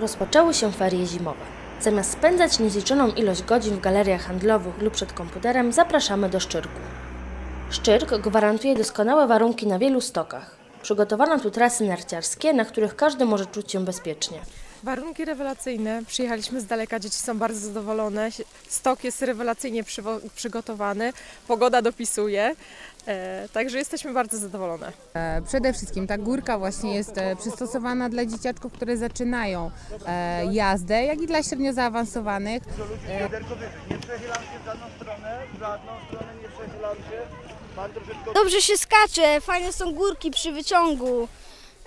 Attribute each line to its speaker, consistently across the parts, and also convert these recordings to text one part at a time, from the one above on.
Speaker 1: Rozpoczęły się ferie zimowe. Zamiast spędzać niezliczoną ilość godzin w galeriach handlowych lub przed komputerem, zapraszamy do Szczyrku. Szczyrk gwarantuje doskonałe warunki na wielu stokach. Przygotowano tu trasy narciarskie, na których każdy może czuć się bezpiecznie.
Speaker 2: Warunki rewelacyjne. Przyjechaliśmy z daleka, dzieci są bardzo zadowolone. Stok jest rewelacyjnie przygotowany, pogoda dopisuje, e, także jesteśmy bardzo zadowolone.
Speaker 3: E, Przede wszystkim ta górka właśnie jest e, przystosowana dla dzieciaczków, które zaczynają e, jazdę, jak i dla średnio zaawansowanych.
Speaker 4: Nie przechylam się w żadną stronę, w żadną stronę nie przechylam się. Pan troszeczkę
Speaker 5: Dobrze się skacze, fajne są górki przy wyciągu.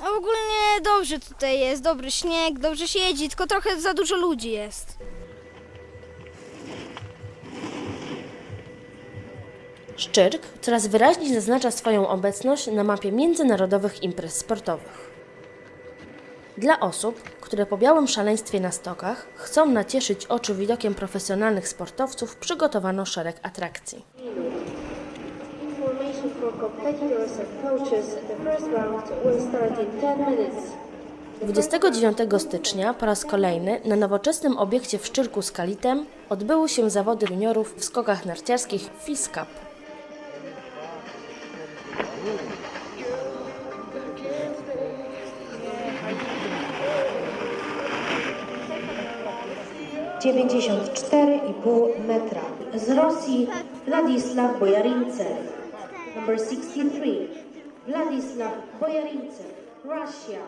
Speaker 5: A ogólnie dobrze tutaj jest, dobry śnieg, dobrze się jeździ, tylko trochę za dużo ludzi jest.
Speaker 1: Szczyrk coraz wyraźniej zaznacza swoją obecność na mapie międzynarodowych imprez sportowych. Dla osób, które po białym szaleństwie na stokach chcą nacieszyć oczy widokiem profesjonalnych sportowców, przygotowano szereg atrakcji.
Speaker 6: Information for competitors and coaches. The first round will start in 10 minutes.
Speaker 1: 29 stycznia po raz kolejny na nowoczesnym obiekcie w Szczyrku z Kalitem odbyły się zawody juniorów w skokach narciarskich FIS Cup.
Speaker 6: Dziewięćdziesiąt cztery i pół metra. Z Rosji Władysław Bojarincew. Number 63. Vladislav Bojarincew. Russia.